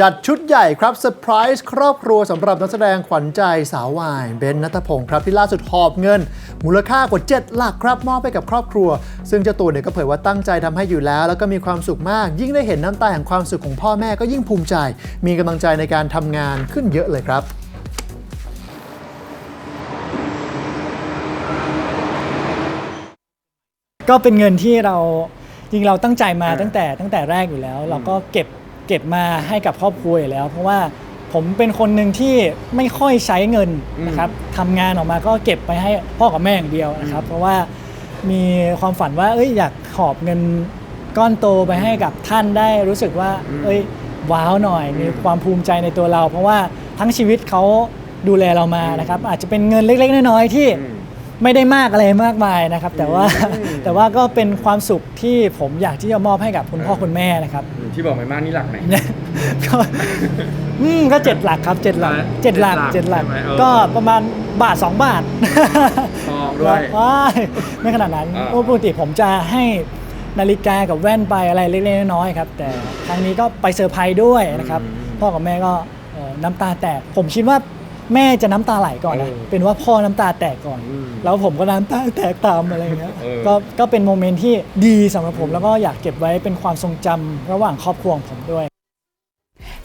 จัดชุดใหญ่ครับเซอร์ไพรส์ครอบครัวสำหรับนักแสดงขวัญใจสาววายเบนนัทพงศ์ครับที่ล่าสุดหอบเงิน มูลค่ากว่า 7 หลักครับมอบไปกับครอบครัว ซึ่งเจ้าตัวเนี่ยก็เผยว่าตั้งใจทำให้อยู่แล้ว แล้วก็มีความสุขมาก ยิ่งได้เห็นน้ำตาแห่งความสุขของพ่อแม่ก็ยิ่งภูมิใจ มีกำลังใจในการทำงานขึ้นเยอะเลยครับก็เป็นเงินที่เราจริงเราตั้งใจมาตั้งแต่ตั้งแต่แรกอยู่แล้ว เราก็เก็บ เก็บมาให้กับครอบครัวอยู่แล้ว เพราะว่าผมเป็นคนหนึ่งที่ไม่ค่อยใช้เงินนะครับทำงานออกมาก็เก็บไปให้พ่อกับแม่อย่างเดียวนะครับ เพราะว่ามีความฝันว่า เอ้ยอยากขอบเงินก้อนโตไปให้กับท่านได้รู้สึกว่า เอ้ยว้าวหน่อยมีความภูมิใจในตัวเรา เพราะว่าทั้งชีวิตเขาดูแลเรามานะครับ อาจจะเป็นเงินเล็ก ๆ น้อยๆที่ ไม่ได้มากอะไรมากมายนะครับ แต่ว่าแต่ว่าก็เป็นความสุขที่ผมอยากที่จะมอบให้กับคุณพ่อคุณแม่นะครับอืมที่บอกไม่มากนี่หลักไหน ก็อืมก็เจ็ดหลักครับเจ็ดหลักอ่าเจ็ดหลักเจ็เจ็ดดหหลัลักกใช่ไหมเออก็ประมาณบาทสองบาททองด้วยว้ายไม่ขนาดนั้นอ่า โอ้ปกติผมจะให้นาฬิกากับแว่นไปอะไรเล็กๆน้อยๆครับ แต่ครั้งนี้ก็ไปเซอร์ไพรส์ด้วยนะครับ พ่อกับแม่ก็เอ่อน้ำตาแตกผมคิดว่า แม่จะน้ำตาไหลก่อนนะเออเป็นว่าพ่อน้ำตาแตกก่อน อืมแล้วผมก็น้ำตาแตกตามอะไรอย่างเงี้ยเออ ก็ก็เป็นโมเมนต์ที่ดีสำหรับผมแล้วก็อยากเก็บไว้เป็นความทรงจำระหว่างครอบครัวของผมด้วย